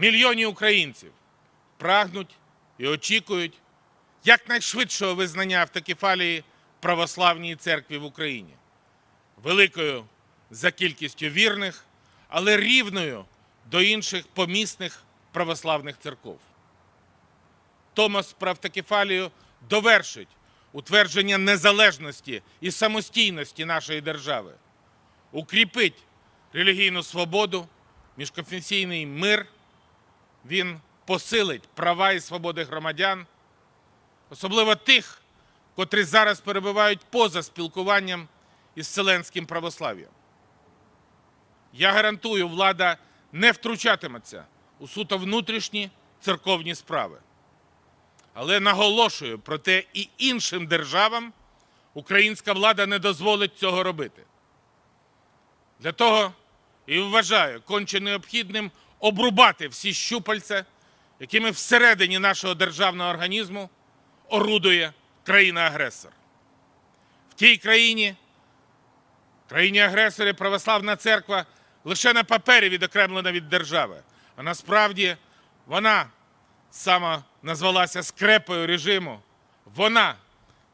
мільйонів українців прагнуть і очікують якнайшвидшого визнання автокефалії православній церкві в Україні, великою за кількістю вірних, але рівною до інших помісних православних церков. Томос про автокефалію довершить утвердження незалежності і самостійності нашої держави, укріпить релігійну свободу, міжконфесійний мир, він посилить права і свободи громадян, особливо тих, котрі зараз перебувають поза спілкуванням із вселенським православ'ям. Я гарантую, влада не втручатиметься у суто внутрішні церковні справи. Але наголошую про те, і іншим державам українська влада не дозволить цього робити. Для того і вважаю конче необхідним обрубати всі щупальця, якими всередині нашого державного організму орудує країна-агресор. В тій країні, країні-агресорі православна церква лише на папері відокремлена від держави, а насправді вона сама назвалася скрепою режиму. Вона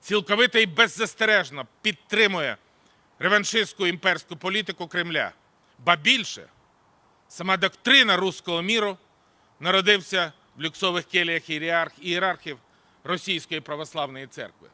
цілковито і беззастережно підтримує реваншистську імперську політику Кремля. Ба більше, сама доктрина руського міру народився в люксових келіях ієрархів Російської православної церкви.